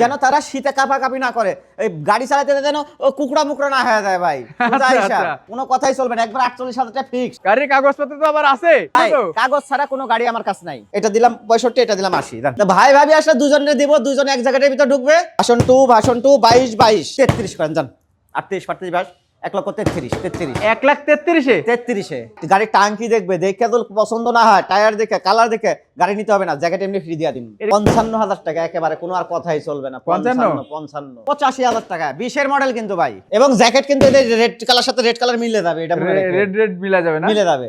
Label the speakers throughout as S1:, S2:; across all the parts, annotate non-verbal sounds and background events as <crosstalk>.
S1: যেন তারা শীতে কাঁপাকাঁপি না করে। এই গাড়ি চালাতে যেন ও কুকড়া মুকড়া না হয়ে যায় ভাই।
S2: আচ্ছা? আচ্ছা।
S1: কোনো কথাই চলবে না। একবার আটচল্লিশ হাজারটা টাকা ফিক্স
S2: গাড়ির কাগজপত্র তো আবার আছে।
S1: কাগজ ছাড়া কোনো গাড়ি আমার কাছে নাই। এটা দিলাম পঁয়ষট্টি এটা দিলাম আশি। ভাই ভাবি আসলে দুজনে দিব দুজন এক জায়গাটার ভিতর ঢুকবে। ভাষণ টু ভাষণ টু বাইশ বাইশ। তেত্রিশ করেন যান। আটত্রিশ পাঁচত্রিশ বাইশ। এক লক্ষ তেত্রিশ তেত্রিশ।
S2: এক লাখ তেত্রিশে?
S1: তেত্রিশে। গাড়ির টাঙ্কি দেখবে দেখে তো পছন্দ না হয় টায়ার দেখে কালার দেখে গাড়ি নিতে হবে না জ্যাকেট এমনি ফ্রি দিয়ে দিন। পঞ্চান্ন হাজার টাকা একেবারে কোনো আর কথাই চলবে না।
S2: পঞ্চান্ন?
S1: পঞ্চান্ন পঁচাশি হাজার টাকা বিশের মডেল কিন্তু ভাই। এবং জ্যাকেট কিন্তু এদের রেড কালার সাথে রেড কালার মিলে যাবে এটা
S2: রেড রেড মিলা যাবে না?
S1: মিলে যাবে।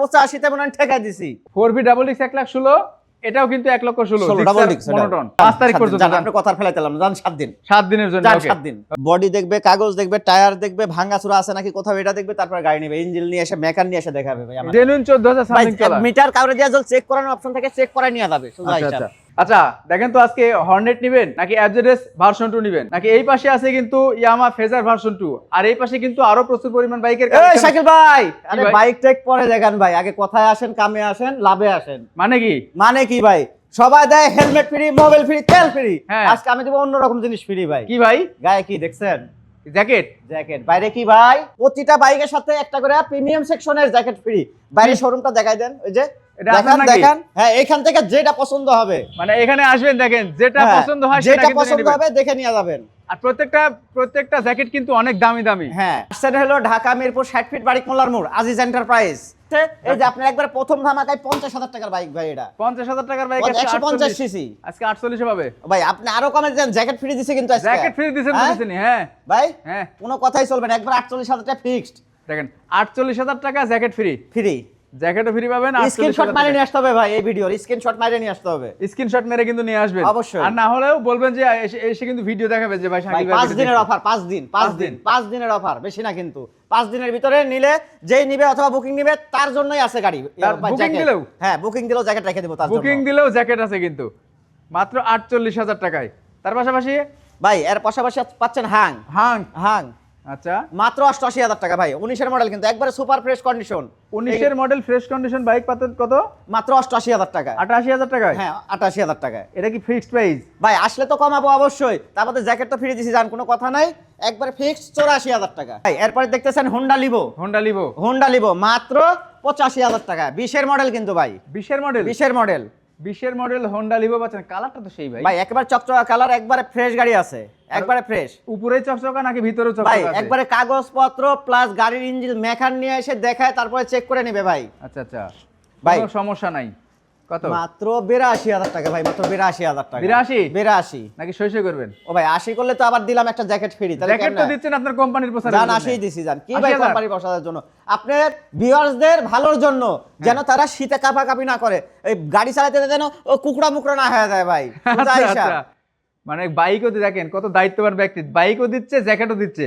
S1: পঁচাশিতে মনে হয় ঠেকাই দিছি।
S2: ফোর বি ডাবল এক্স এক লাখ ষোলো? এটাও কিন্তু এক লক্ষ ষোলো
S1: ডাবল ডিক্স
S2: মনোটন পাঁচ তারিখ পর্যন্ত যান।
S1: আপনি কথা ফেলাইতেলাম জান সাত দিন।
S2: সাত দিনের জন্য
S1: সাত দিন। বডি দেখবে কাগজ দেখবে টায়ার দেখবে ভাঙা চূড়া আছে নাকি কোথাও এটা দেখবে তারপর গাড়ি নেবে। ইঞ্জিন নিয়ে এসে মেকার নিয়ে এসে দেখাবে ভাই
S2: জেনুইন চোদ্দ হাজার
S1: মিটার কাউরে দিয়ে জল চেক করানোর অপশন থেকে চেক করাই নিয়ে যাবে সোজা
S2: আচ্ছা দেখেন তো আজকে হর্নেট নিবেন নাকি অ্যাবজেডেস ভার্সন টু নিবেন? নাকি এই পাশে আছে কিন্তু ইয়ামা ফেজার ভার্সন টু আর এই পাশে কিন্তু আরও প্রচুর পরিমাণ বাইকের
S1: শাকিল ভাই আরে বাইক টেক পরে দেখেন ভাই আগে কোথায় আসেন কামে আসেন লাভে আসেন।
S2: মানে কি?
S1: মানে কি ভাই? সবাই দেয় হেলমেট ফ্রি মোবাইল ফ্রি তেল ফ্রি
S2: হ্যাঁ।
S1: আজকে আমি দেবো অন্যরকম জিনিস ফ্রি ভাই।
S2: কি ভাই?
S1: গায়ে কি দেখছেন?
S2: জ্যাকেট?
S1: জ্যাকেট। বাইরে কি ভাই? প্রতিটা বাইকের সাথে একটা করে প্রিমিয়াম সেকশনের জ্যাকেট ফ্রি বাইরে শোরুমটা দেখাই দেন ওই যে
S2: এটা
S1: দেখান দেখান। হ্যাঁ এখান থেকে যেটা পছন্দ হবে।
S2: মানে এখানে আসবেন দেখেন যেটা
S1: হ্যাঁ,
S2: পছন্দ হয়
S1: যেটা পছন্দ। হবে দেখে নিয়ে যাবেন।
S2: আর প্রত্যেকটা প্রত্যেকটা জ্যাকেট কিন্তু অনেক দামি দামি।
S1: হ্যাঁ। হলো ঢাকা মিরপুর ষাট ফিট বাড়ি মোল্লার মোড় আজিজ এন্টারপ্রাইজ এই যে আপনার একবার প্রথম ধামাকায় পঞ্চাশ হাজার টাকার বাইক ভাই এটা।
S2: পঞ্চাশ হাজার টাকার বাইক
S1: একশো পঞ্চাশ সিসি
S2: আজকে আটচল্লিশে পাবে।
S1: ভাই আপনি আরও কমে দেন জ্যাকেট ফ্রি দিছে কিন্তু আজকে।
S2: জ্যাকেট ফ্রি দিচ্ছেন
S1: হ্যাঁ?
S2: হ্যাঁ।
S1: ভাই
S2: হ্যাঁ।
S1: কোনো কথাই চলবে না একবার আটচল্লিশ হাজার টাকা ফিক্সড
S2: দেখেন আটচল্লিশ হাজার টাকা জ্যাকেট ফ্রি
S1: ফ্রি
S2: জ্যাকেটও ফ্রি পাবেন
S1: স্ক্রিনশট মারে নিয়ে আসতে হবে ভাই এই ভিডিওর স্ক্রিনশট মারে নিয়ে আসতে হবে।
S2: স্ক্রিনশট মেরে কিন্তু নিয়ে আসবেন।
S1: অবশ্যই।
S2: আর না হলেও বলবেন যে এসে- কিন্তু ভিডিও দেখাবে যে ভাই
S1: ভাই
S2: শাকিল ভাই
S1: পাঁচ দিনের অফার পাঁচ দিন পাঁচ
S2: পাঁচ
S1: দিন
S2: দিন।
S1: পাঁচ দিনের অফার বেশি না কিন্তু। পাঁচ দিনের ভিতরে নিলে যেই নিবে অথবা বুকিং নিবে তার জন্যই আছে গাড়ি।
S2: তার
S1: বা
S2: booking
S1: jacket।
S2: দিলেও?
S1: হ্যাঁ বুকিং দিলেও জ্যাকেট রেখে দেবো তার
S2: বুকিং দিলেও জ্যাকেট আছে কিন্তু। মাত্র আটচল্লিশ হাজার টাকায়। তার পাশাপাশি?
S1: ভাই এর পাশাপাশি পাচ্ছেন হাং
S2: হাং
S1: হাং
S2: আচ্ছা।
S1: মাত্র অষ্টআশি হাজার টাকা ভাই উনিশের মডেল কিন্তু একবারে সুপার ফ্রেশ কন্ডিশন
S2: উনিশের মডেল ফ্রেশ কন্ডিশন বাইক পাতেন কত?
S1: মাত্র অষ্টআশি হাজার টাকা
S2: আটাশি হাজার টাকায়?
S1: হ্যাঁ আটাশি হাজার টাকা
S2: এটা কি ফিক্সড প্রাইস
S1: ভাই আসলে তো কমাবো অবশ্যই তারপরে জ্যাকেট তো ফিরে দিছি জান কোনো কথা নাই। একবারে ফিক্স চৌরাশি হাজার টাকা। ভাই এরপরে দেখতেছেন Honda Livo
S2: Honda Livo
S1: Honda Livo মাত্র পঁচাশি হাজার টাকা। বিশের মডেল কিন্তু ভাই।
S2: বিশের মডেল
S1: বিশের মডেল
S2: বিশের মডেল হোন্ডা লিভো পাচ্ছেন। কালারটা তো সেই ভাই।
S1: ভাই একেবারে চকচকা কালার একবারে ফ্রেশ গাড়ি আছে। একবারে ফ্রেশ
S2: উপরে চকচকা নাকি ভিতরে চকচকা ভাই
S1: একবারে কাগজপত্র প্লাস গাড়ির ইঞ্জিন মেকান নিয়ে এসে দেখায় তারপরে চেক করে নেবে ভাই।
S2: আচ্ছা আচ্ছা।
S1: ভাই।
S2: কোনো সমস্যা নাই। কত?
S1: মাত্র বিরাশি হাজার টাকা ভাই মাত্র বিরাশি হাজার টাকা।
S2: 82?
S1: বিরাশি।
S2: নাকি সই করবেন?
S1: ও ভাই আশি করলে তো আবার দিলাম একটা জ্যাকেট ফ্রি
S2: জ্যাকেট তো দিচ্ছেন আপনার কোম্পানির প্রচার
S1: জান আসেই দিছি জান কি ভাই কোম্পানি বসানোর জন্য? আপনার ভিউয়ার্সদের ভালোর জন্য যেন তারা শীতে কাপা কাপি না করে। এই গাড়ি চালাতে যেন ও কুকড়া মুকড়া না হয়ে যায় ভাই। বুঝা আইসা?
S2: মানে বাইকও দেখেন কত দায়িত্ববান ব্যক্তি। বাইকও দিচ্ছে জ্যাকেটও দিচ্ছে।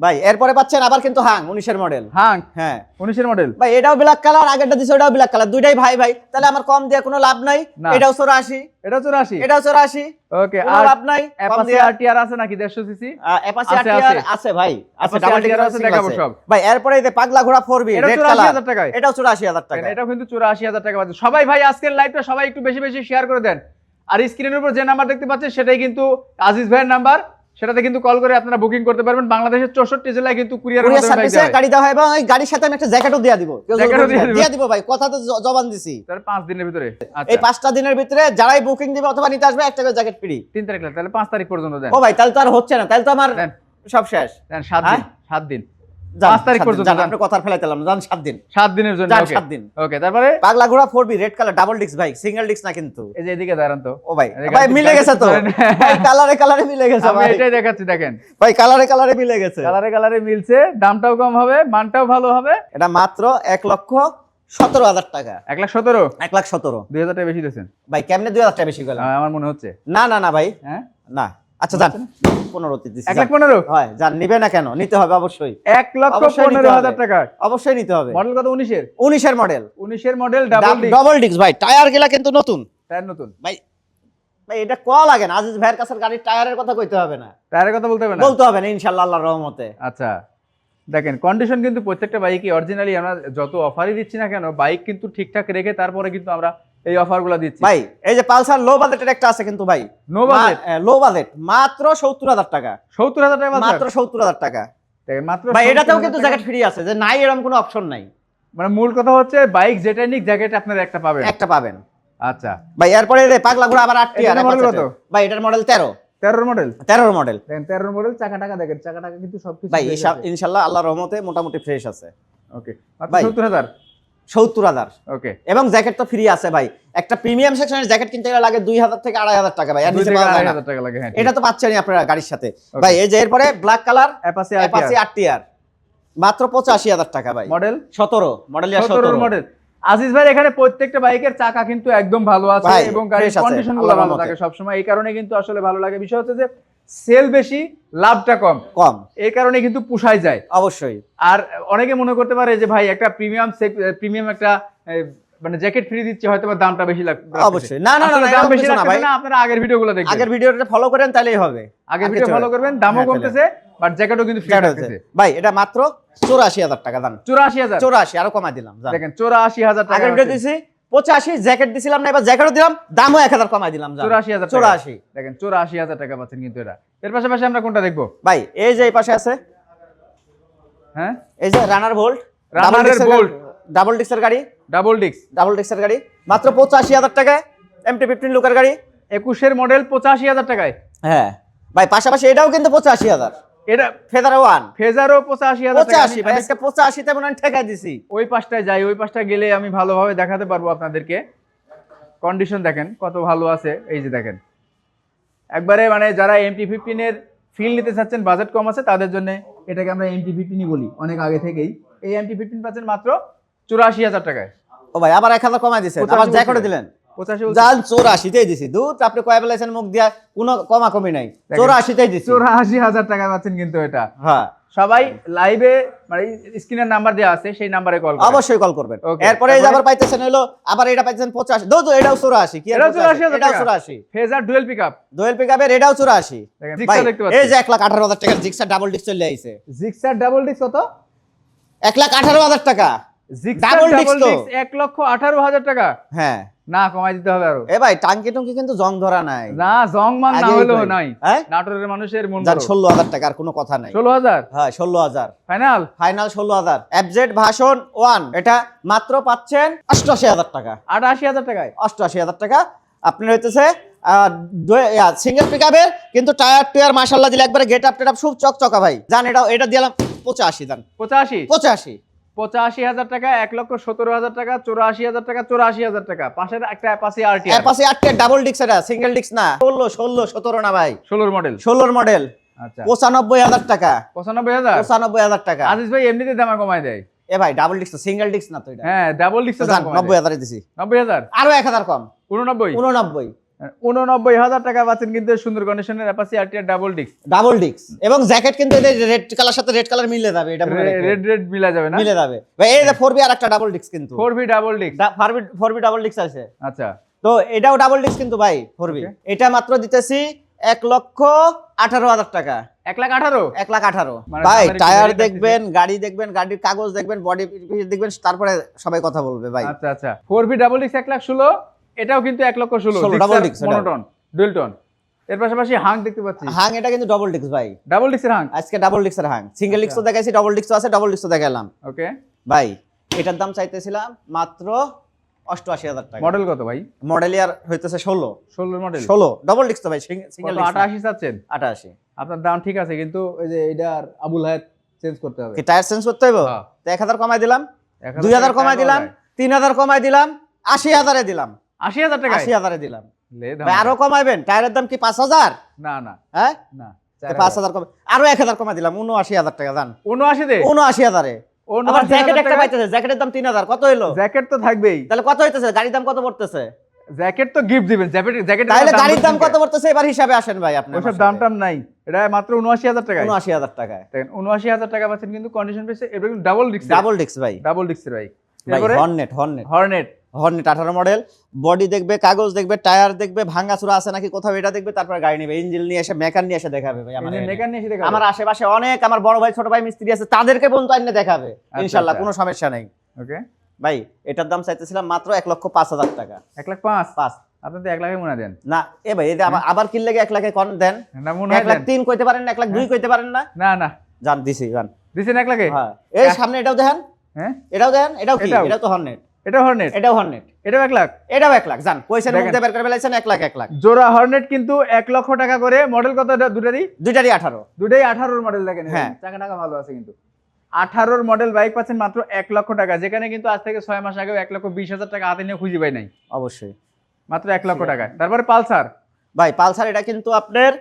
S1: ভাই এরপরে পাচ্ছেন আবার কিন্তু হাং উনিশের মডেল
S2: হাং?
S1: হ্যাঁ।
S2: উনিশের মডেল
S1: ভাই এটাও ব্ল্যাক কালার আগেরটা দিছে ওটাও ব্ল্যাক কালার দুইটাই ভাই ভাই। তাহলে আমার কম দিয়ে কোনো লাভ নাই। এটাও চৌরাশি।
S2: এটাও চুরাশি?
S1: এটাও চৌরাশি।
S2: ওকে আর
S1: লাভ নাই
S2: অ্যাপাচি আরটিআর আছে নাকি দেড়শো সিসি
S1: অ্যাপাচি আরটিআর
S2: আছে।
S1: ভাই। আছে ডাবল ডিক্স
S2: আছে, দেখাবো সব।
S1: ভাই এরপরে এই যে পাগলা ঘোড়া 4B
S2: এটা
S1: রেড
S2: 84,000
S1: কালার। এটাও 84000 টাকা
S2: এটাও কিন্তু চুরাশি হাজার টাকা পাচ্ছে সবাই ভাই আজকের লাইভটা সবাই একটু বেশি বেশি শেয়ার করে দেন। আর স্ক্রিনের উপর যে নাম্বার দেখতে পাচ্ছেন সেটাই কিন্তু আজিজ ভাইয়ের নাম্বার সেটাতে কিন্তু কল করে আপনারা বুকিং করতে পারবেন। বাংলাদেশের চৌষট্টি জেলায় কিন্তু
S1: কুরিয়ার সার্ভিসে। গাড়ি দেওয়া হয় এবং ওই গাড়ির সাথে আমি একটা জ্যাকেটও দিয়ে দিব।
S2: দিয়ে দিবো।
S1: ভাই কথা তো জবান দিছি।
S2: তাহলে পাঁচ দিনের ভিতরে। আচ্ছা।
S1: এই পাঁচটা দিনের ভিতরে যারাই বুকিং দিবে অথবা নিতে আসবে একটা করে জ্যাকেট ফ্রি
S2: তিন তারিখ তাহলে পাঁচ তারিখ পর্যন্ত দেন।
S1: ও ভাই তাহলে তো আর হচ্ছে না তাহলে তো আমার সব শেষ।
S2: সাত দিন
S1: হ্যাঁ?
S2: সাত দিন। তারিখ পর্যন্ত
S1: কথা দিন।
S2: দিনের জন্য
S1: দিন।
S2: ওকে তারপরে?
S1: পাগলা ঘোড়া 4B রেড কালার ডাবল ভাই সিঙ্গেল না কিন্তু।
S2: এই যে এদিকে দাঁড়ান তো।
S1: ও ভাই ভাই মিলে গেছে তো। কালারে কালারে মিলে গেছে
S2: আমি এটাই দেখাচ্ছি দেখেন।
S1: ভাই কালারে কালারে মিলে গেছে।
S2: কালারে কালারে মিলছে দামটাও কম হবে মানটাও ভালো হবে।
S1: এটা মাত্র এক লক্ষ সতেরো হাজার টাকা।
S2: এক লাখ সতেরো?
S1: এক লাখ সতেরো।
S2: দুই হাজার টাকা বেশি দিয়েছেন।
S1: ভাই কেমনে দুই হাজার টাকা বেশি গেলাম
S2: আমার মনে হচ্ছে।
S1: না না না ভাই।
S2: হ্যাঁ?
S1: না। আচ্ছা যান। পনেরো দিচ্ছি
S2: এক লাখ পনেরো?
S1: হয় যান। নিবে না কেন? নিতে হবে অবশ্যই।
S2: এক লক্ষ
S1: অবশ্যই
S2: পনেরো হাজার টাকা
S1: অবশ্যই নিতে হবে।
S2: মডেল কত? উনিশের?
S1: উনিশের মডেল।
S2: উনিশের মডেল ডাবল ডিস্ক
S1: ভাই। টায়ারগুলা কিন্তু নতুন।
S2: টায়ার নতুন।
S1: ভাই ভাই এটা কল লাগে না? আজিজ ভাইয়ের কাছে গাড়ির টায়ারের কথা কইতে হবে না।
S2: টায়ারের কথা বলতে হবে না?
S1: বলতে হবে না ইনশাল্লাহ আল্লাহর রহমতে।
S2: আচ্ছা। দেখেন কন্ডিশন কিন্তু প্রত্যেকটা বাইকই অরিজিনালি আমরা যত অফারই দিচ্ছি না কেন বাইক কিন্তু ঠিকঠাক রেখে তারপরে কিন্তু আমরা এই অফারগুলো দিচ্ছি।
S1: ভাই এই যে পালসার লো বাজেটের একটা আছে কিন্তু ভাই।
S2: নো বাজেট
S1: লো বাজেট মাত্র সত্তর হাজার টাকা।
S2: সত্তর হাজার টাকা
S1: মাত্র
S2: মাত্র
S1: সত্তর হাজার টাকা।
S2: মাত্র
S1: ভাই এটাতেও কিন্তু জ্যাকেট ফ্রি আছে যে নাই এরকম কোনো অপশন নাই।
S2: মানে মূল কথা হচ্ছে বাইক যেটা নিক জ্যাকেট আপনারা একটা পাবেন।
S1: একটা পাবেন।
S2: আচ্ছা।
S1: ভাই এরপরে রে পাগলা ঘোড়া আবার আটটি আর
S2: এটার কত?
S1: ভাই এটার মডেল তেরো।
S2: তেরোর মডেল
S1: তেরোর মডেল
S2: দেখেন তেরোর মডেল চাকা টাকা দেখেন চাকা টাকা কিন্তু সবকিছু
S1: ভাই ইনশা- ইনশাল্লাহ আল্লাহ রহমতে মোটামুটি ফ্রেশ আছে।
S2: ওকে মাত্র
S1: ভাই।
S2: সত্তর হাজার। ওকে
S1: এবং জ্যাকেট তো ফ্রি আছে ভাই। একটা প্রিমিয়াম সেকশনের জ্যাকেট কিনতে গেলে লাগে দুই হাজার থেকে আড়াই হাজার টাকা ভাই। আর নিচে পাওয়া যায় না।
S2: হাজার টাকা লাগে হ্যাঁ
S1: এটা তো পাচ্ছেনই আপনারা গাড়ির সাথে। ভাই এই যে এরপরে ব্ল্যাক কালার
S2: অ্যাপাসি
S1: অ্যাপাসি আট মাত্র পঁচাশি হাজার টাকা ভাই।
S2: মডেল
S1: সতেরো মডেল সতেরো।
S2: মডেল আজিজ ভাই এখানে প্রত্যেকটা বাইকের চাকা কিন্তু একদম ভালো আছে এবং গাড়ির
S1: কন্ডিশনগুলো
S2: ভালো থাকে সবসময়। এই কারণে কিন্তু আসলে ভালো লাগে। বিষয় হচ্ছে যে সেল বেশি লাভটা কম।
S1: কম।
S2: এই কারণে কিন্তু পুষায় যায়।
S1: অবশ্যই।
S2: আর অনেকে মনে করতে পারে যে ভাই একটা প্রিমিয়াম প্রিমিয়াম একটা মানে জ্যাকেট ফ্রি দিচ্ছে হয়তো বা দামটা বেশি লাগবে
S1: অবশ্যই। না না না,
S2: দাম বেশি
S1: না ভাই।
S2: না আপনারা আগের ভিডিওগুলো দেখবেন।
S1: আগের ভিডিওটা ফলো করেন তাহলেই হবে।
S2: আগের ভিডিও ফলো করবেন দামও
S1: হ্যাঁ।
S2: কমতেছে বাট জ্যাকেটও কিন্তু ফ্রি থাকতেছে।
S1: ভাই এটা মাত্র চৌরাশি হাজার টাকা দাম
S2: চুরাশি হাজার।
S1: চৌরাশি আরও কমাই দিলাম।
S2: দেখেন চৌরাশি হাজার টাকা
S1: আগের ভিডিও দিছি পঁচাশি জ্যাকেট দিছিলাম না এবার জ্যাকেটও দিলাম দামও এক হাজার কমাই দিলাম।
S2: চৌরাশি হাজার
S1: চৌরাশি।
S2: দেখেন চৌরাশি হাজার টাকা পাচ্ছেন কিন্তু এটা। এর পাশাপাশি আমরা কোনটা দেখব?
S1: ভাই এই যে এই পাশে আছে
S2: হ্যাঁ?
S1: এই যে রানার ভোল্ট
S2: এর Bolt।
S1: ডাবল ডিক্সের গাড়ি
S2: ডাবল ডিক্স
S1: ডাবল ডিক্সের গাড়ি মাত্র পঁচাশি হাজার টাকা এমটি ফিফটিন লুকের গাড়ি।
S2: একুশের মডেল পঁচাশি হাজার টাকায়।
S1: হ্যাঁ ভাই পাশাপাশি এটাও কিন্তু পঁচাশি হাজার।
S2: এটা
S1: ফেদার ওয়ান।
S2: ফেজারও পঁচাশি হাজার
S1: পঁচাশি ভাই
S2: আমি-
S1: পঁচাশিতে মনে দিছি।
S2: ওই পাশটায় যাই ওই পাশটা গেলে আমি ভালোভাবে দেখাতে পারব আপনাদেরকে। কন্ডিশন দেখেন কত ভালো আছে। এই যে দেখেন। একবারে মানে যারা এমটি ফিফটিনের ফিল নিতে চাচ্ছেন বাজেট কম আছে তাদের জন্য এটাকে আমরা এমটি ফিফটিনই বলি অনেক আগে থেকেই। এই এমটি ফিফটিন পাচ্ছেন মাত্র চুরাশি হাজার টাকায়।
S1: ও ভাই আবার এক হাজার কমাই দিছেন আবার
S2: বলছিলেন।
S1: দিলেন। জান চৌরাশিতেই দিছি। দুধ আপনি কয় বেলাইছেন মুখ দিয়া কোনো কমা কমি নাই। চৌরাশিতেই দিছি।
S2: চুরাশি হাজার টাকায় পাচ্ছেন কিন্তু এটা।
S1: হ্যাঁ।
S2: সবাই লাইভে মানে স্ক্রিনের নাম্বার দেওয়া আছে সেই নাম্বারে কল
S1: অবশ্যই কল করবেন। এরপরে এই আবার পাইতেছেন হলো আবার এটা পাইতেছেন পঁচাশি। দো এটাও চৌরাশি। কি আর
S2: এটাও
S1: 85?
S2: 84,000
S1: এটাও
S2: টাকা।
S1: চৌরাশি।
S2: ফেজার ডুয়েল পিকআপ
S1: আপের এটাও চৌরাশি।
S2: দেখেন
S1: ভাই,
S2: জিক্সার দেখতে
S1: এই যে এক লাখ আঠারো হাজার টাকার জিক্সার ডাবল ডিস্ক চলে আইছে।
S2: জিক্সার ডাবল ডিস্ক কত?
S1: এক লাখ আঠারো হাজার টাকা।
S2: জিক্সার ডাবল ডিস্ক এক লক্ষ আঠারো হাজার টাকা।
S1: হ্যাঁ।
S2: না কমাই দিতে হবে আরও।
S1: এ ভাই টাঙ্কি টুঙ্কি কিন্তু জং ধরা নাই।
S2: না জংমান না
S1: আগেই
S2: হলেও নাই।
S1: হ্যাঁ?
S2: নাটোরের মানুষের মন
S1: ষোলো হাজার টাকা আর কোনো কথা নাই।
S2: ষোলো হাজার?
S1: হ্যাঁ ষোলো হাজার।
S2: ফাইনাল?
S1: ফাইনাল ষোলো হাজার। এফজেড ভাষণ ওয়ান এটা মাত্র পাচ্ছেন অষ্টআশি হাজার টাকা।
S2: আটাশি হাজার টাকায়?
S1: অষ্টআশি হাজার টাকা। আপনার হইতেছে সিঙ্গেল পিক আপের কিন্তু টায়ার টুয়ার মাসাল্লাহ দিলে একবারে গেট আপ টেট আপ খুব চকচকা ভাই। জান এটা এটা দিলাম পঁচাশি দান
S2: পঁচাশি?
S1: পঁচাশি।
S2: পঁচাশি হাজার টাকা এক লক্ষ সতেরো হাজার টাকা চৌরাশি হাজার টাকা চৌরাশি হাজার টাকা। পাশের একটা অ্যাপাসি আর
S1: পাশে আটটা ডাবল ডিক্স এটা সিঙ্গেল ডিক্স না। ষোলো ষোলো সতেরো না ভাই।
S2: ষোলোর মডেল
S1: ষোলোর মডেল
S2: আচ্ছা।
S1: পঁচানব্বই হাজার টাকা।
S2: পঁচানব্বই হাজার?
S1: পঁচানব্বই হাজার টাকা।
S2: আজিজ ভাই এমনিতে দামা কমায় দেয়?
S1: এ ভাই ডাবল ডিক্স সিঙ্গেল ডিক্স না তো এটা।
S2: হ্যাঁ ডাবল ডিস্ক
S1: নব্বই হাজারে দিছি।
S2: নব্বই হাজার?
S1: আরও এক হাজার কম।
S2: উননব্বই?
S1: উননব্বই।
S2: উননব্বই হাজার টাকা পাচ্ছেন কিন্তু সুন্দর কন্ডিশনের Apache R T double disc
S1: double ডিক্স এবং জ্যাকেট কিন্তু এদের রেড কালার সাথে রেড কালার মিলে যাবে এটা
S2: রেড রেড মিলা যাবে না?
S1: মিলে যাবে। ভাই এই যে ফোর বি আর একটা ডাবল ডিক্স কিন্তু
S2: four V double disc
S1: four B four B double ডিক্স আছে।
S2: আচ্ছা।
S1: তো এটাও ডাবল ডিক্স কিন্তু ভাই ফোর বি এটা মাত্র দিতেছি এক লক্ষ আঠারো হাজার টাকা।
S2: এক লাখ আঠারো?
S1: এক লাখ আঠারো।
S2: মানে
S1: ভাই টায়ার দেখবেন গাড়ি দেখবেন গাড়ির কাগজ দেখবেন বডি দেখবেন তারপরে সবাই কথা বলবে ভাই।
S2: আচ্ছা আচ্ছা। ফোর ডাবল ডিস্ক এক লাখ ষোলো এটাও কিন্তু এক লক্ষ ষোলো
S1: 16 double
S2: মনোটন ডুয়েল টন এর পাশাপাশি হাং দেখতে পাচ্ছি।
S1: হাং এটা কিন্তু ডবল ডিক্স ভাই।
S2: ডাবল হাং
S1: আজকে ডাবল ডিক্সের হাং সিঙ্গেল দেখাইছি ডবল আছে ডবল দেখালাম
S2: ওকে
S1: ভাই এটার দাম চাইতেছিলাম মাত্র অষ্টআশি হাজার টাকা।
S2: মডেল কত ভাই?
S1: মডেল ইয়ার হইতেছে ষোলো।
S2: ষোলোর মডেল
S1: ষোলো ডবল ডিক্স তো ভাই সিঙ্গেল
S2: আটাশি চাচ্ছেন?
S1: আটাশি।
S2: আপনার দাম ঠিক আছে কিন্তু ওই যে এটা আবুল হায়াত চেঞ্জ করতে হবে।
S1: টায়ার চেঞ্জ করতে হইব?
S2: হ্যাঁ।
S1: তো এক হাজার কমাই দিলাম দুই হাজার কমাই দিলাম তিন হাজার কমাই দিলাম আশি হাজারে দিলাম।
S2: আশি হাজার টাকা
S1: আশি হাজারে দিলাম। আরও কমাইবেন? টায়ারের দাম কি পাঁচ হাজার?
S2: না না।
S1: হ্যাঁ?
S2: না
S1: পাঁচ হাজার কমে আরও এক হাজার কমাই দিলাম উনআশি হাজার টাকা দান
S2: উনআশি দে
S1: উনআশি হাজারে আবার জ্যাকেট একটা পাইতেছে জ্যাকেটের দাম তিন হাজার কত হইল?
S2: জ্যাকেট তো থাকবেই।
S1: তাহলে কত হইতেছে? গাড়ির দাম কত পড়তেছে?
S2: জ্যাকেট তো গিফট দিবেন জ্যাকেট জ্যাকেট
S1: তাহলে গাড়ির দাম কত পড়তেছে? এবার হিসাবে আসেন ভাই আপনি
S2: দাম টাম নাই। এটা মাত্র উনআশি হাজার টাকা
S1: উনআশি হাজার টাকায়।
S2: দেখেন উনআশি হাজার টাকা পাচ্ছেন কিন্তু কন্ডিশন পেয়েছে ডাবল ডিস্ক
S1: ডাবল ডিক্স ভাই।
S2: ডাবল ডিস্কের ভাই।
S1: হর্নেট হর্নেট
S2: হর্নেট
S1: আঠারো মডেল বডি দেখবে কাগজ দেখবে টায়ার দেখবে ভাঙা চূড়া আছে নাকি কোথাও এটা দেখবে তারপর গাড়ি নেবে ইঞ্জিন নিয়ে এসে মেকার নিয়ে এসে দেখাবে ভাই আমার
S2: মেকার নিয়ে এসে দেখা
S1: আমার আশেপাশে অনেক আমার বড় ভাই ছোট ভাই মিস্ত্রি আছে তাদেরকে পর্যন্ত আইনে দেখাবে
S2: আচ্ছা,
S1: ইনশাল্লাহ
S2: আচ্ছা।
S1: কোনো সমস্যা নেই।
S2: ওকে
S1: ভাই এটার দাম চাইতেছিলাম মাত্র এক লক্ষ পাঁচ হাজার টাকা।
S2: এক লাখ পাঁচ?
S1: পাঁচ।
S2: আপনি তো এক লাখে মনে দেন।
S1: না এ ভাই এটা আবার আবার কিনলে এক লাখে কন দেন।
S2: না মনে
S1: এক লাখ তিন কইতে পারেন না এক লাখ দুই কইতে পারেন না।
S2: না না।
S1: জান দিছি জান
S2: দিছেন এক লাখে?
S1: হ্যাঁ। এই সামনে এটাও দেখেন।
S2: হ্যাঁ।
S1: এটাও দেখেন এটাও কি?
S2: এটাও?
S1: এটাও তো হর্নেট
S2: এটা হর্নেট
S1: এটাও হর্নেট
S2: এটাও এক লাখ?
S1: এটাও এক লাখ জান।
S2: দেখেন।
S1: মধ্যে বের করে ফেলাইছেন এক লাখ এক লাখ।
S2: জোড়া হর্নেট কিন্তু এক লক্ষ টাকা করে। মডেল কত এটা? দুটারই
S1: দুইটারই আঠারো।
S2: দুটাই আঠারোর মডেল দেখেন।
S1: হ্যাঁ।
S2: টাকা টাকা ভালো আছে কিন্তু। আঠারোর মডেল বাইক পাচ্ছেন মাত্র এক লক্ষ টাকা। যেখানে কিন্তু আজ থেকে ছয় মাস আগেও এক লক্ষ বিশ হাজার টাকা হাতে নিয়ে খুঁজে পাই নাই।
S1: অবশ্যই।
S2: মাত্র এক লক্ষ টাকায় তারপরে পালসার?
S1: ভাই পালসার এটা কিন্তু আপনার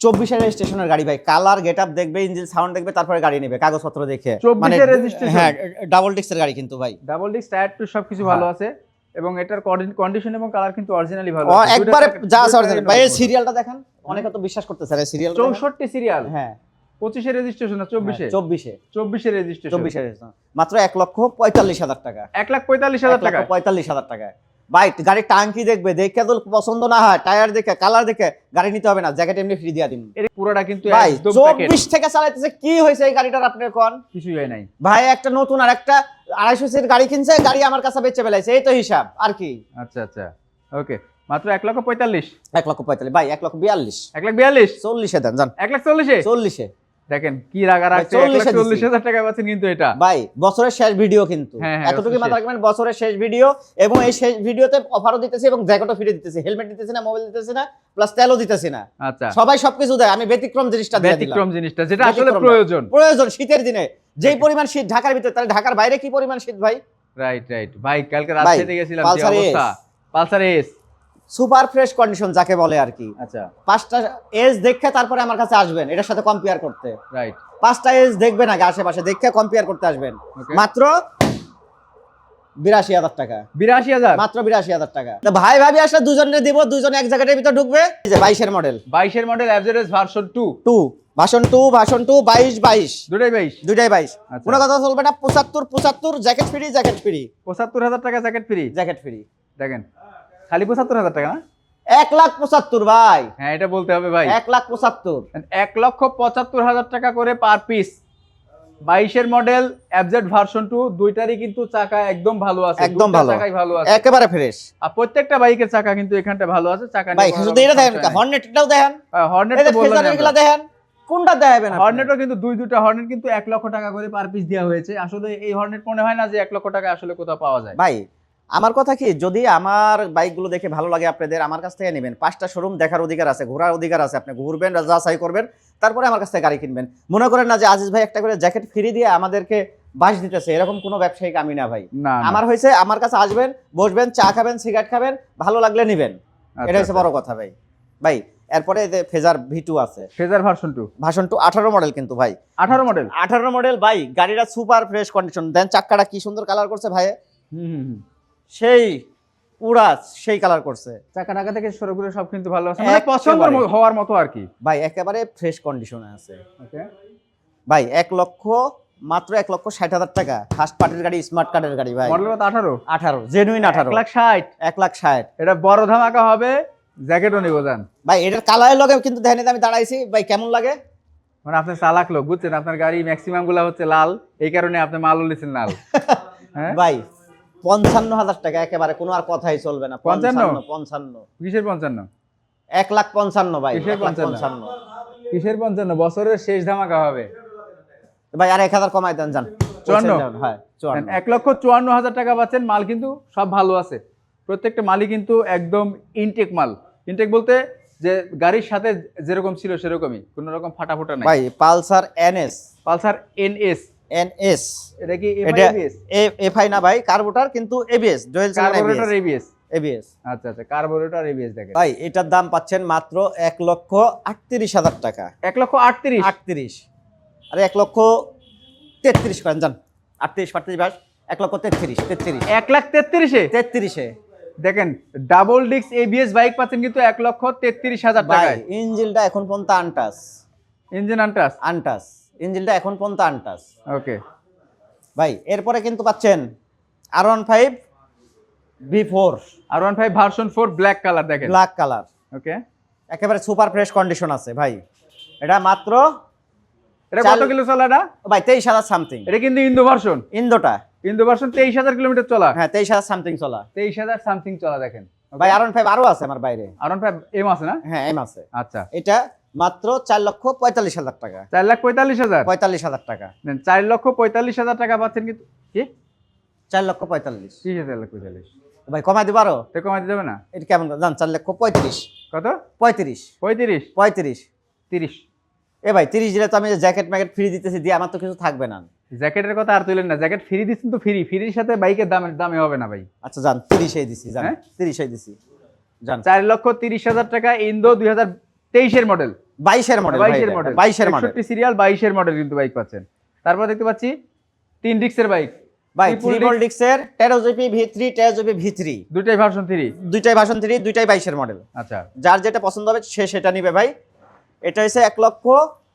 S1: চব্বিশের রেজিস্ট্রেশনের গাড়ি ভাই। কালার গেট আপ দেখবে ইঞ্জিন সাউন্ড দেখবে তারপরে গাড়ি নেবে কাগজপত্র দেখে।
S2: 24 এর
S1: হ্যাঁ ডাবল ডিস্কের গাড়ি কিন্তু ভাই।
S2: ডাবল ডিস্ক টায়ার টু সবকিছু ভালো আছে। এবং এটার কন্ডিশন এবং কালার কিন্তু অরিজিনালি ভালো
S1: একবারে যা আছে
S2: গাড়ি
S1: ভাই এই সিরিয়ালটা দেখেন। অনেকে তো বিশ্বাস করতেছে না সিরিয়াল
S2: চৌষট্টি সিরিয়াল
S1: হ্যাঁ।
S2: পঁচিশে রেজিস্ট্রেশন চব্বিশে?
S1: চব্বিশে।
S2: চব্বিশে রেজিস্ট্রেশন
S1: চব্বিশে মাত্র এক লক্ষ পঁয়তাল্লিশ হাজার টাকা।
S2: এক লাখ পঁয়তাল্লিশ হাজার টাকা
S1: পঁয়তাল্লিশ হাজার টাকা ভাই গাড়ির টাঙ্কি দেখবে দেখে তো পছন্দ না হয় টায়ার দেখে কালার দেখে গাড়ি নিতে হবে না জ্যাকেট এমনি ফ্রি দিয়া দিন।
S2: পুরোটা কিন্তু
S1: ভাই চব্বিশ থেকে চালাইতেছে কি হয়েছে এই গাড়িটার আপনার কোন?
S2: কিছুই হয় নাই।
S1: ভাই একটা নতুন আর একটা আড়াইশো সির গাড়ি কিনছে গাড়ি আমার কাছে বেচে ফেলাইছে এই তো হিসাব আর কি।
S2: আচ্ছা আচ্ছা ওকে মাত্র এক লক্ষ পঁয়তাল্লিশ।
S1: এক লক্ষ পঁয়তাল্লিশ ভাই এক লক্ষ বিয়াল্লিশ।
S2: এক লাখ বিয়াল্লিশ?
S1: চল্লিশে দেন জান
S2: এক লাখ চল্লিশে?
S1: চল্লিশে।
S2: দেখেন কি রাগা রাখছে
S1: ভাই,
S2: এক লাখ
S1: 40 এ দিছি।
S2: চল্লিশ হাজার টাকা পাচ্ছেন কিন্তু এটা।
S1: ভাই বছরের শেষ ভিডিও কিন্তু।
S2: হ্যাঁ, হ্যাঁ,
S1: এতটুকু রাখবেন বছরের শেষ ভিডিও এবং এই শেষ ভিডিওতে অফারও দিতেছি এবং জ্যাকেটও ফিরে দিতেছি। হেলমেট দিতেছি না মোবাইল দিতেছি না প্লাস তেলও দিতেছি না।
S2: আচ্ছা।
S1: সবাই সবকিছু দেয়। আমি ব্যতিক্রম জিনিসটা
S2: ব্যতিক্রম জিনিসটা যেটা আসলে প্রয়োজন।
S1: প্রয়োজন শীতের দিনে। যেই পরিমাণ শীত ঢাকার ভিতরে তাহলে ঢাকার বাইরে কি পরিমাণ শীত ভাই?
S2: রাইট রাইট ভাই কালকে গেছিলাম যে অবস্থা? Pulsar S.
S1: Super fresh condition যাকে বলে আর কি।
S2: আচ্ছা।
S1: পাঁচটা এজ দেখে তারপরে আমার কাছে আসবেন এটার সাথে কম্পেয়ার করতে।
S2: রাইট
S1: পাঁচটা এজ দেখবেন আগে আশেপাশে দেখে কম্পেয়ার করতে আসবেন। মাত্র বিরাশি হাজার টাকা।
S2: বিরাশি হাজার?
S1: মাত্র বিরাশি হাজার টাকা। তো ভাই ভাবি আসলে দুজনে দিব দুজন এক জায়গাটার ভিতর ঢুকবে। এই যে বাইশের মডেল
S2: বাইশের model average version two
S1: two version two version two বাইশ বাইশ।
S2: দুটাই বাইশ?
S1: দুটাই বাইশ।
S2: আচ্ছা।
S1: কোনো কথা চলবে না পঁচাত্তর পঁচাত্তর জ্যাকেট ফ্রি জ্যাকেট ফ্রি
S2: পঁচাত্তর হাজার টাকা জ্যাকেট ফ্রি
S1: জ্যাকেট ফ্রি
S2: দেখেন। খালি পঁচাত্তর হাজার টাকা না?
S1: এক লাখ পঁচাত্তর ভাই।
S2: হ্যাঁ এটা বলতে হবে ভাই।
S1: এক লাখ পঁচাত্তর।
S2: এক লক্ষ পঁচাত্তর হাজার টাকা করে পার পিস বাইশের মডেল অ্যাবজেট ভার্সন টু দুইটারই কিন্তু চাকা একদম ভালো আছে।
S1: একদম ভালো।
S2: চাকাই ভালো আছে।
S1: একেবারে ফ্রেশ
S2: আর প্রত্যেকটা বাইকের চাকা কিন্তু এখানটা ভালো আছে চাকা
S1: ভাই শুধু এটা দেখেন হর্নেটটাও দেখেন।
S2: হর্নেট
S1: এই
S2: তো
S1: যে
S2: বললাম
S1: দেখেন কোনটা দেখাবেন
S2: হর্নেটও কিন্তু দুই দুটা হর্নেট কিন্তু এক লক্ষ টাকা করে পার পিস দেওয়া হয়েছে। আসলে এই হর্নেট মনে হয় না যে এক লক্ষ টাকা আসলে কোথাও পাওয়া যায়।
S1: ভাই আমার কথা কি যদি আমার বাইকগুলো দেখে ভালো লাগে আপনাদের আমার কাছ থেকে নেবেন। পাঁচটা শোরুম দেখার অধিকার আছে ঘোরার অধিকার আছে আপনি ঘুরবেন যাচাই করবেন তারপরে আমার কাছ থেকে গাড়ি কিনবেন। মনে করেন না যে আজিজ ভাই একটা করে জ্যাকেট ফ্রি দিয়ে আমাদেরকে বাস দিতেছে এরকম কোনো ব্যবসায়িক আমি না ভাই। আমার হয়েছে আমার কাছে আসবেন বসবেন চা খাবেন সিগারেট খাবেন ভালো লাগলে নেবেন।
S2: আচ্ছা,
S1: এটা হচ্ছে বড় কথা ভাই। ভাই এরপরে এই যে ফেজার ভিটু আছে।
S2: Fazer version two
S1: version two আঠারো মডেল কিন্তু ভাই।
S2: আঠারো মডেল
S1: আঠারো মডেল ভাই গাড়িটা সুপার ফ্রেশ কন্ডিশন দেন চাক্কাটা কি সুন্দর কালার করছে ভাই?
S2: হুম হুম।
S1: সেই পুরা সেই কালার করছে।
S2: চাকা টাকা থেকে শুরু করে সব কিন্তু ভালো আছে। মানে পছন্দ হওয়ার মতো আর কি।
S1: ভাই একেবারে ফ্রেশ কন্ডিশনে আছে।
S2: ওকে
S1: ভাই এক লক্ষ মাত্র এক লক্ষ ষাট হাজার টাকা। ফার্স্ট পার্টির গাড়ি স্মার্ট কার্ডের গাড়ি ভাই।
S2: মডেল কত? আঠারো?
S1: আঠারো জেনুইন আঠারো।
S2: লাখ ষাট?
S1: এক লাখ ষাট।
S2: এটা বড় ধামাকা হবে জ্যাকেটও নিবো যান
S1: ভাই এটার কালারের লগে কিন্তু দেখেন আমি দাঁড়াইছি। ভাই কেমন লাগে?
S2: মানে আপনি চালাক লোক বুঝছেন? আপনার গাড়ি ম্যাক্সিমামগুলা হচ্ছে লাল। এই কারণে আপনি মালও নিচ্ছেন লাল। <laughs> হ্যাঁ?
S1: ভাই পঞ্চান্ন হাজার টাকা একেবারে কোনো আর কথাই চলবে না।
S2: পঞ্চান্ন?
S1: পঞ্চান্ন
S2: কিসের পঞ্চান্ন?
S1: এক লাখ পঞ্চান্ন ভাই
S2: কিসের? পঞ্চান্ন? কিসের পঞ্চান্ন? বছরের শেষ ধামাকা হবে।
S1: ভাই আর এক হাজার কমাই দেন যান।
S2: চুয়ান্ন?
S1: হ্যাঁ
S2: এক লক্ষ চুয়ান্ন হাজার টাকা পাচ্ছেন মাল কিন্তু সব ভালো আছে। প্রত্যেকটা মালই কিন্তু একদম ইনটেক মাল। ইনটেক বলতে যে গাড়ির সাথে যেরকম ছিল সেরকমই কোনো রকম ফাটাফোটা নাই।
S1: ভাই Pulsar NS
S2: Pulsar NS
S1: NS.
S2: এটা কি
S1: এফআই না ভাই কার্বোটার কিন্তু ABS dual
S2: carburettor ABS?
S1: ABS.
S2: আচ্ছা আচ্ছা কার্বোরেটর এবিএস দেখেন।
S1: ভাই এটার দাম পাচ্ছেন মাত্র এক লক্ষ আটত্রিশ হাজার টাকা।
S2: এক লক্ষ আটত্রিশ?
S1: আটত্রিশ। আরে এক লক্ষ তেত্রিশ করেন যান। আটত্রিশ পাটত্রিশ বাস এক লক্ষ তেত্রিশ তেত্রিশ।
S2: এক লাখ তেত্রিশে?
S1: তেত্রিশে।
S2: দেখেন ডাবল ডিস্ক এবিএস বাইক পাচ্ছেন কিন্তু এক লক্ষ তেত্রিশ হাজার টাকায়।
S1: ইঞ্জিনটা এখন পর্যন্ত আনটাস।
S2: ইঞ্জিন আনটাস?
S1: আনটাস। ইঞ্জিনটা এখন পর্যন্ত আনটাস
S2: ওকে।
S1: ভাই এরপরে কিন্তু পাচ্ছেন R one five V four
S2: R one five version four black colour দেখেন।
S1: Black colour
S2: okay.
S1: একেবারে সুপার ফ্রেশ কন্ডিশন আছে ভাই। এটা মাত্র
S2: এটা কত কিলো চলা এটা?
S1: ভাই তেইশ হাজার সামথিং
S2: এটা কিন্তু ইন্দো ভার্সন
S1: ইন্দোটা।
S2: ইন্দো ভার্সন তেইশ হাজার কিলোমিটার চলা।
S1: হ্যাঁ তেইশ হাজার সামথিং চলা।
S2: তেইশ হাজার সামথিং চলা দেখেন।
S1: ভাই আর ফাইভ আরও আছে আমার বাইরে।
S2: আরন ফাইভ এম আছে না?
S1: হ্যাঁ এম আছে।
S2: আচ্ছা।
S1: এটা মাত্র চার লক্ষ পঁয়তাল্লিশ হাজার টাকা।
S2: চার লাখ পঁয়তাল্লিশ হাজার?
S1: পঁয়তাল্লিশ হাজার টাকা।
S2: চার লক্ষ পঁয়তাল্লিশ হাজার টাকা পাচ্ছেন কিন্তু কি?
S1: চার লক্ষ পঁয়তাল্লিশ।
S2: কি চার লক্ষ পঁয়তাল্লিশ?
S1: ভাই কমাই দিতে পারো
S2: তো কমাতে যাবে না?
S1: এটা কেমন জান চার লক্ষ পঁয়ত্রিশ।
S2: কত?
S1: পঁয়ত্রিশ।
S2: পঁয়ত্রিশ?
S1: পঁয়ত্রিশ।
S2: তিরিশ।
S1: এ ভাই তিরিশ দিলে তো আমি জ্যাকেট ম্যাকেট ফ্রি দিতেছি দিয়ে আমার তো কিছু থাকবে না।
S2: জ্যাকেটের কথা আর তুলেন না জ্যাকেট ফ্রি দিচ্ছেন তো ফ্রি ফ্রির সাথে বাইকের দামের দামে হবে না ভাই।
S1: আচ্ছা যান তিরিশে দিছি যান
S2: হ্যাঁ?
S1: তিরিশে দিছি। যান।
S2: চার লক্ষ তিরিশ হাজার টাকা ইন্দো দুই হাজার তেইশের মডেল
S1: বাইশের মডেল
S2: বাইশের মডেল
S1: বাইশের মডেল
S2: সিরিয়াল বাইশের মডেল কিন্তু বাইক পাচ্ছেন। তারপর দেখতে পাচ্ছি তিন ডিক্সের বাইক
S1: ভাই
S2: Triple
S1: ট্রিপল ডিক্সের tarot GP V three tarot GP V three
S2: দুটাই ভার্সন থ্রি
S1: দুইটাই থ্রি দুইটাই বাইশের মডেল
S2: আচ্ছা।
S1: যার যেটা পছন্দ হবে সে সেটা নিবে ভাই। এটা হচ্ছে এক লক্ষ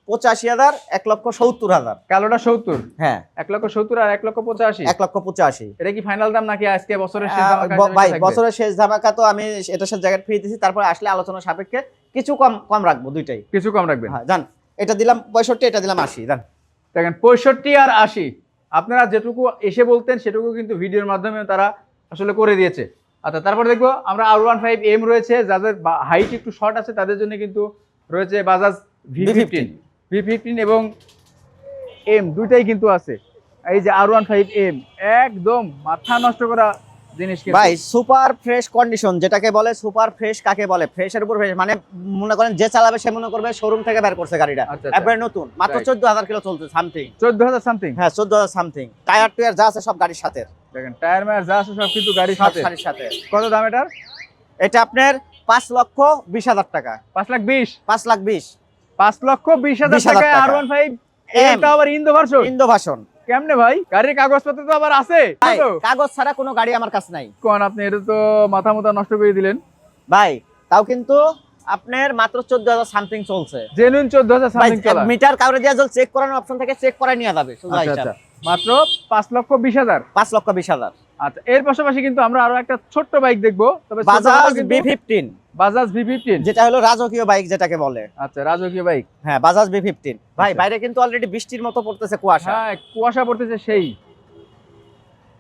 S1: পঁচাশি হাজার এক লক্ষ সত্তর হাজার।
S2: কালোটা সত্তর?
S1: হ্যাঁ।
S2: এক লক্ষ সত্তর আর এক লক্ষ পঁচাশি?
S1: এক লক্ষ পঁচাশি।
S2: এটা কি ফাইনাল দাম নাকি আজকে বছরের শেষ ধামাকা
S1: ভাই বছরের শেষ ধামাকা তো আমি এটার সাথে জ্যাকেট ফ্রি দিছি তারপরে আসলে আলোচনা সাপেক্ষে কিছু কম কম রাখব দুইটাই।
S2: কিছু কম রাখবেন?
S1: হ্যাঁ জান এটা দিলাম পঁয়ষট্টি এটা দিলাম আশি জান।
S2: দেখেন পঁয়ষট্টি আর আশি আপনারা যেটুকু এসে বলতেন সেটুকু কিন্তু ভিডিওর মাধ্যমে তারা আসলে করে দিয়েছে। আচ্ছা তারপর দেখব আমরা আর ওয়ান ফাইভ এম রয়েছে যাদের হাইট একটু শর্ট আছে তাদের জন্য কিন্তু রয়েছে Bajaj V fifteen V fifteen এবং এম দুইটাই কিন্তু আছে। এই যে আর ওয়ান ফাইভ এম একদম মাথা নষ্ট করা জিনিস
S1: ভাই সুপার ফ্রেশ কন্ডিশন যেটাকে বলে সুপার ফ্রেশ কাকে বলে? ফ্রেশের উপর ফ্রেশ মানে মনে করেন যে চালাবে সে মনে করবে শোরুম থেকে বের করছে গাড়িটা।
S2: আচ্ছা, আচ্ছা।
S1: একবারে নতুন মাত্র. চোদ্দ হাজার কিলো চলছে সামথিং
S2: চোদ্দ হাজার সামথিং
S1: হ্যাঁ চোদ্দ হাজার সামথিং টায়ার টুয়ার যা আছে সব গাড়ির সাথে।
S2: দেখেন টায়ার মায়ার যা আছে সব কিন্তু গাড়ির সাথে।
S1: গাড়ির সাথে।
S2: কত দাম এটার?
S1: এটা আপনার পাঁচ লক্ষ বিশ হাজার টাকা।
S2: পাঁচ লাখ বিশ?
S1: পাঁচ লাখ বিশ।
S2: পাঁচ লক্ষ বিশ হাজার টাকায়
S1: টাকা।
S2: R one five
S1: M।
S2: আবার ইন্দো ভার্সন
S1: ইন্দো ভাষণ
S2: কেমনে ভাই? গাড়ির কাগজপত্র তো আবার আছে।
S1: কাগজ ছাড়া কোনো গাড়ি আমার কাছে নাই।
S2: কোন আপনি এটা তো মাথা মাথা নষ্ট করে দিলেন।
S1: ভাই তাও কিন্তু আপনার মাত্র চোদ্দ হাজার সামথিং চলছে।
S2: জেনুইন চোদ্দ হাজার সামথিং
S1: মিটার কাউরে দিয়া জল চেক করানোর অপশন থেকে চেক করাই যাবে
S2: মাত্র পাঁচ লক্ষ বিশ হাজার।
S1: পাঁচ লক্ষ বিশ হাজার।
S2: আচ্ছা এর পাশাপাশি কিন্তু আমরা আরও একটা ছোট্ট বাইক দেখব। তবে
S1: Bajaj V fifteen
S2: Bajaj V fifteen
S1: যেটা হলো রাজকীয় বাইক যেটাকে বলে।
S2: আচ্ছা রাজকীয় বাইক
S1: হ্যাঁ বাজাজ বি ফিফটিন ভাই
S2: আচ্ছা।
S1: বাইরে কিন্তু অলরেডি বৃষ্টির মতো পড়তেছে কুয়াশা।
S2: হ্যাঁ কুয়াশা পড়তেছে সেই।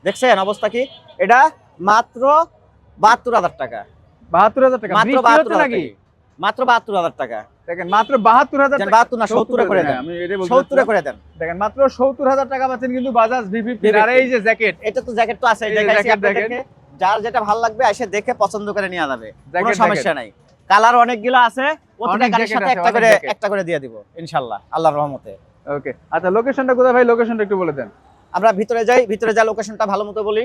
S1: দেখছেন অবস্থা কি? এটা মাত্র বাহাত্তর হাজার টাকা।
S2: বাহাত্তর হাজার টাকা।
S1: মাত্র বাহাত্তর
S2: নাকি?
S1: মাত্র বাহাত্তর হাজার টাকা।
S2: দেখেন মাত্র বাহাত্তর হাজার
S1: বাহাত্তর না সত্তরে করে
S2: হ্যাঁ,
S1: দেন
S2: বলতে
S1: সত্তরে করে দেন।
S2: দেখেন মাত্র সত্তর হাজার টাকা পাচ্ছেন কিন্তু বাজাজ ভি ফিফটিন আর এই যে জ্যাকেট
S1: এটা তো জ্যাকেট তো আছে যার যেটা ভালো লাগবে এসে দেখে পছন্দ করে নিয়ে যাবে। কোনো সমস্যা নাই। কালার অনেকগুলো আছে গাড়ির সাথে একটা করে একটা করে দিয়ে দিব ইনশাআল্লাহ আল্লাহর রহমতে।
S2: ওকে আচ্ছা লোকেশনটা কোথায় ভাই? লোকেশনটা একটু বলে দেন।
S1: আমরা ভিতরে যাই ভিতরে যা লোকেশনটা ভালো মতো বলি।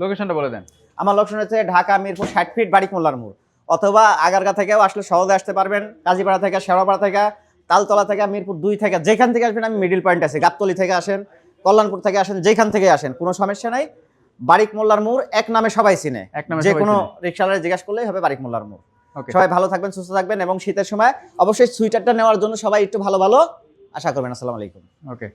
S2: লোকেশনটা বলে দেন।
S1: আমার লোকেশন হচ্ছে ঢাকা মিরপুর ষাট ফিট বাড়ি মোল্লার মোড়। অথবা আগারগা থেকেও আসলে সহজে আসতে পারবেন। কাজীপাড়া থেকে শেওড়াপাড়া থেকে তালতলা থেকে মিরপুর দুই থেকে যেখান থেকে আসবেন আমি মিডিল পয়েন্ট আছি গাবতলি থেকে আসেন। কল্যাণপুর থেকে আসেন যেখান থেকে আসেন কোনো সমস্যা নাই। বারিক মোল্লার মোড় এক নামে সবাই চিনে।
S2: এক নামে
S1: যে কোনো। রিক্সাওয়ালা জিজ্ঞাসা করলেই হবে বারিক মোল্লার মোড়। সবাই ভালো থাকবেন সুস্থ থাকবেন এবং শীতের সময় অবশ্যই সুইটারটা নেওয়ার জন্য সবাই একটু ভালো ভালো আশা করবেন। আসসালামু আলাইকুম।
S2: ওকে।